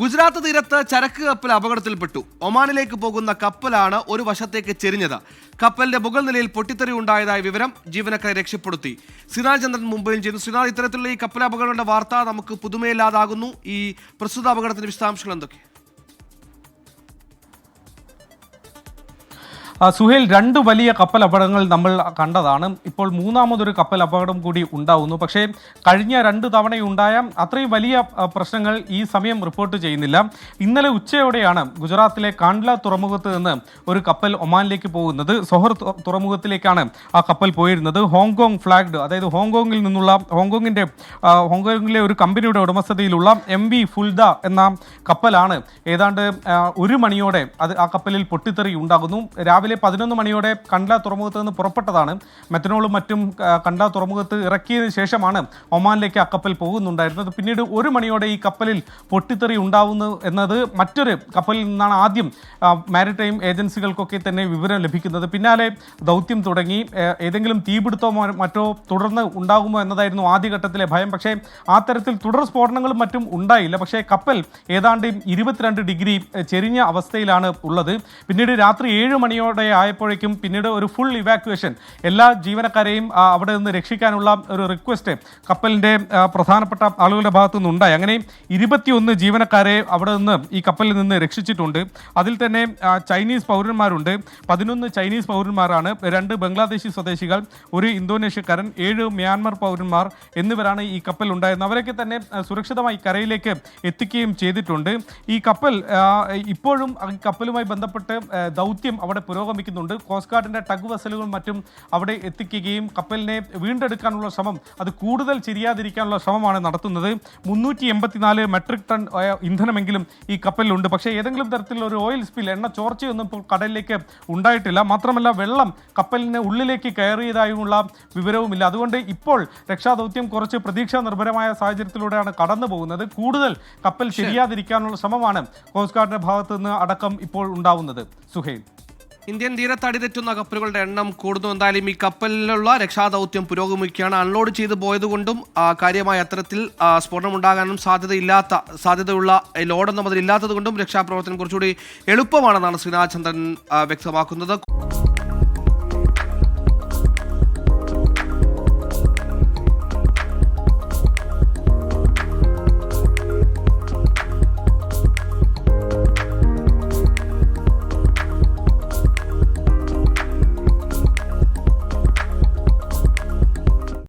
ഗുജറാത്ത് തീരത്ത് ചരക്ക് കപ്പൽ അപകടത്തിൽപ്പെട്ടു. ഒമാനിലേക്ക് പോകുന്ന കപ്പലാണ് ഒരു വശത്തേക്ക് ചെരിഞ്ഞത്. കപ്പലിന്റെ മുകൾ നിലയിൽ പൊട്ടിത്തെറി ഉണ്ടായതായ വിവരം ജീവനക്കാരെ രക്ഷപ്പെടുത്തി. സിനാൽ ചന്ദ്രൻ മുംബൈയിൽ ചെയ്യുന്നു സിനാൽ ഇത്തരത്തിലുള്ള ഈ കപ്പൽ അപകടങ്ങളുടെ വാർത്ത നമുക്ക് പുതുമയില്ലാതാകുന്നു. ഈ പ്രസ്തുത അപകടത്തിന്റെ വിശദാംശങ്ങൾ എന്തൊക്കെ സുഹേൽ രണ്ട് വലിയ കപ്പൽ അപകടങ്ങൾ നമ്മൾ കണ്ടതാണ്. ഇപ്പോൾ മൂന്നാമതൊരു കപ്പൽ അപകടം കൂടി ഉണ്ടാവുന്നു. പക്ഷേ കഴിഞ്ഞ രണ്ട് തവണയുണ്ടായ അത്രയും വലിയ പ്രശ്നങ്ങൾ ഈ സമയം റിപ്പോർട്ട് ചെയ്യുന്നില്ല. ഇന്നലെ ഉച്ചയോടെയാണ് ഗുജറാത്തിലെ കാണ്ട്ല തുറമുഖത്ത് നിന്ന് ഒരു കപ്പൽ ഒമാനിലേക്ക് പോകുന്നത്. സൊഹർ തുറമുഖത്തിലേക്കാണ് ആ കപ്പൽ പോയിരുന്നത്. ഹോങ്കോങ് ഫ്ലാഗ്ഡ് അതായത് ഹോങ്കോങ്ങിൽ നിന്നുള്ള ഹോങ്കോങ്ങിന്റെ ഹോങ്കോങ്ങിലെ ഒരു കമ്പനിയുടെ ഉടമസ്ഥതയിലുള്ള എം വി ഫുൽദ എന്ന കപ്പലാണ് ഏതാണ്ട് ഒരു മണിയോടെ അത് ആ കപ്പലിൽ പൊട്ടിത്തെറി ഉണ്ടാകുന്നു. രാവിലെ പതിനൊന്ന് മണിയോടെ കണ്ട്ല തുറമുഖത്ത് നിന്ന് പുറപ്പെട്ടതാണ്. മെത്തനോളും മറ്റും കണ്ട തുറമുഖത്ത് ഇറക്കിയതിന് ശേഷമാണ് ഒമാനിലേക്ക് ആ കപ്പൽ പോകുന്നുണ്ടായിരുന്നത്. പിന്നീട് ഒരു മണിയോടെ ഈ കപ്പലിൽ പൊട്ടിത്തെറി ഉണ്ടാവുന്നു എന്നത് മറ്റൊരു കപ്പലിൽ നിന്നാണ് ആദ്യം മാരിടൈം ഏജൻസികൾക്കൊക്കെ തന്നെ വിവരം ലഭിക്കുന്നത്. പിന്നാലെ ദൗത്യം തുടങ്ങി. ഏതെങ്കിലും തീപിടുത്തമോ മറ്റോ തുടർന്ന് ഉണ്ടാകുമോ എന്നതായിരുന്നു ആദ്യഘട്ടത്തിലെ ഭയം. പക്ഷേ ആ തരത്തിൽ തുടർ സ്ഫോടനങ്ങളും മറ്റും ഉണ്ടായില്ല. പക്ഷേ കപ്പൽ ഏതാണ്ട് ഇരുപത്തിരണ്ട് ഡിഗ്രി ചെരിഞ്ഞ അവസ്ഥയിലാണ് ഉള്ളത്. പിന്നീട് രാത്രി ഏഴ് മണിയോടെ ആയപ്പോഴേക്കും പിന്നീട് ഒരു ഫുൾ ഇവാക്യുവേഷൻ എല്ലാ ജീവനക്കാരെയും അവിടെ നിന്ന് രക്ഷിക്കാനുള്ള ഒരു റിക്വസ്റ്റ് കപ്പലിന്റെ പ്രധാനപ്പെട്ട ആളുകളുടെ ഭാഗത്തു നിന്നുണ്ടായി. അങ്ങനെ ഇരുപത്തിയൊന്ന് ജീവനക്കാരെ അവിടെ നിന്ന് ഈ കപ്പലിൽ നിന്ന് രക്ഷിച്ചിട്ടുണ്ട്. അതിൽ തന്നെ ചൈനീസ് പൗരന്മാരുണ്ട്. പതിനൊന്ന് ചൈനീസ് പൗരന്മാരാണ്. രണ്ട് ബംഗ്ലാദേശി സ്വദേശികൾ ഒരു ഇന്തോനേഷ്യക്കാരൻ ഏഴ് മ്യാൻമർ പൗരന്മാർ എന്നിവരാണ് ഈ കപ്പൽ ഉണ്ടായിരുന്നത്. അവരൊക്കെ തന്നെ സുരക്ഷിതമായി കരയിലേക്ക് എത്തിക്കുകയും ചെയ്തിട്ടുണ്ട്. ഈ കപ്പൽ ഇപ്പോഴും കപ്പലുമായി ബന്ധപ്പെട്ട് ദൗത്യം അവിടെ പുരോഗമിക്കുന്നുണ്ട് കോസ്റ്റ് ഗാർഡിന്റെ ടഗ് വെസലുകളും മറ്റും അവിടെ എത്തിക്കുകയും കപ്പലിനെ വീണ്ടെടുക്കാനുള്ള ശ്രമം അത് കൂടുതൽ ചിരിയാതിരിക്കാനുള്ള ശ്രമമാണ് നടത്തുന്നത്. മുന്നൂറ്റി എൺപത്തിനാല് മെട്രിക് ടൺ ഇന്ധനമെങ്കിലും ഈ കപ്പലിലുണ്ട്. പക്ഷേ ഏതെങ്കിലും തരത്തിലുള്ള ഒരു ഓയിൽ സ്പിൽ എണ്ണ ചോർച്ചയൊന്നും ഇപ്പോൾ കടലിലേക്ക് ഉണ്ടായിട്ടില്ല. മാത്രമല്ല വെള്ളം കപ്പലിന് ഉള്ളിലേക്ക് കയറിയതായുള്ള വിവരവുമില്ല. അതുകൊണ്ട് ഇപ്പോൾ രക്ഷാദൗത്യം കുറച്ച് പ്രതീക്ഷാ നിർഭരമായ സാഹചര്യത്തിലൂടെയാണ് കടന്നു പോകുന്നത്. കൂടുതൽ കപ്പൽ ശരിയാതിരിക്കാനുള്ള ശ്രമമാണ് കോസ്റ്റ് ഗാർഡിന്റെ ഭാഗത്തു നിന്ന് അടക്കം ഇപ്പോൾ ഉണ്ടാവുന്നത്. സുഹൈൽ. ഇന്ത്യൻ തീരത്തടി തെറ്റുന്ന കപ്പലുകളുടെ എണ്ണം കൂടുന്നു. എന്തായാലും ഈ കപ്പലിലുള്ള രക്ഷാദൗത്യം പുരോഗമിക്കുകയാണ്. അൺലോഡ് ചെയ്ത് പോയതുകൊണ്ടും കാര്യമായ അത്തരത്തിൽ സ്ഫോടനം ഉണ്ടാകാനും സാധ്യതയില്ലാത്ത സാധ്യതയുള്ള ലോഡെന്ന ലോഡൊന്നും ഇല്ലാത്തതുകൊണ്ടും കൊണ്ടും രക്ഷാപ്രവർത്തനം കുറച്ചുകൂടി എളുപ്പമാണെന്നാണ് ശ്രീനാഥ് ചന്ദ്രൻ വ്യക്തമാക്കുന്നത്.